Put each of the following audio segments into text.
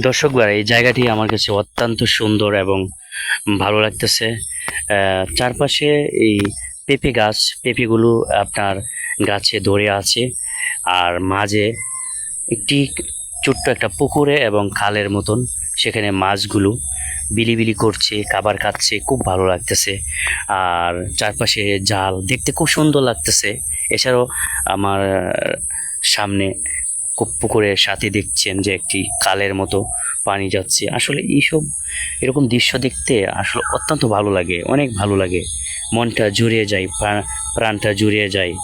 দর্শকবার এই জায়গাটি আমার কাছে অত্যন্ত সুন্দর এবং ভালো লাগতেছে। চারপাশে এই পেঁপে গাছ, পেঁপেগুলো আপনার গাছে ধরে আছে আর মাঝে একটি ছোট্ট একটা পুকুরে এবং খালের মতন সেখানে মাছগুলো বিলিবিলি করছে, খাবার খাচ্ছে, খুব ভালো লাগতেছে। আর চারপাশে জাল, দেখতে খুব সুন্দর লাগতেছে। এছাড়াও আমার সামনে পুকুরের সাথে দেখছেন যে একটি কালের মতো পানি যাচ্ছে। আসলে এইসব এরকম দৃশ্য দেখতে আসলে অত্যন্ত ভালো লাগে, অনেক ভালো লাগে। মনটা জুড়িয়ে যায় প্রা- প্রাণটা জুড়িয়ে যায়।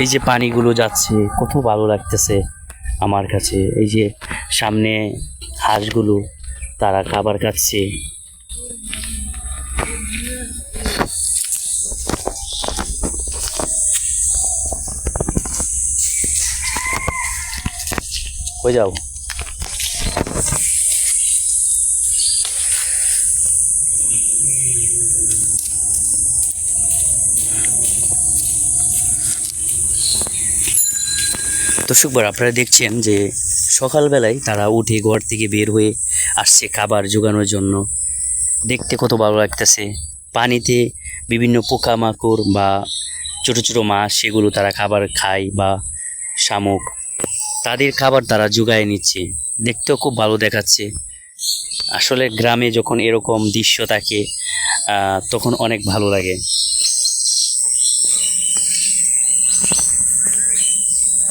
এই যে পানিগুলো যাচ্ছে, কত ভালো লাগতেছে আমার কাছে। এই যে সামনে হাঁসগুলো তারা খাবার খাচ্ছে। হয়ে যাও? দর্শকবার আপনারা দেখছেন যে সকালবেলায় তারা উঠে ঘর থেকে বের হয়ে আসছে খাবার জোগানোর জন্য। দেখতে কত ভালো লাগতেছে। পানিতে বিভিন্ন পোকামাকড় বা ছোট ছোট মাছ, সেগুলো তারা খাবার খায় বা শামুক। তাদের খাবার তারা জোগায় নিচ্ছে। দেখতেও খুব ভালো দেখাচ্ছে। আসলে গ্রামে যখন এরকম দৃশ্য থাকে তখন অনেক ভালো লাগে।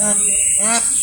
Ah, ah.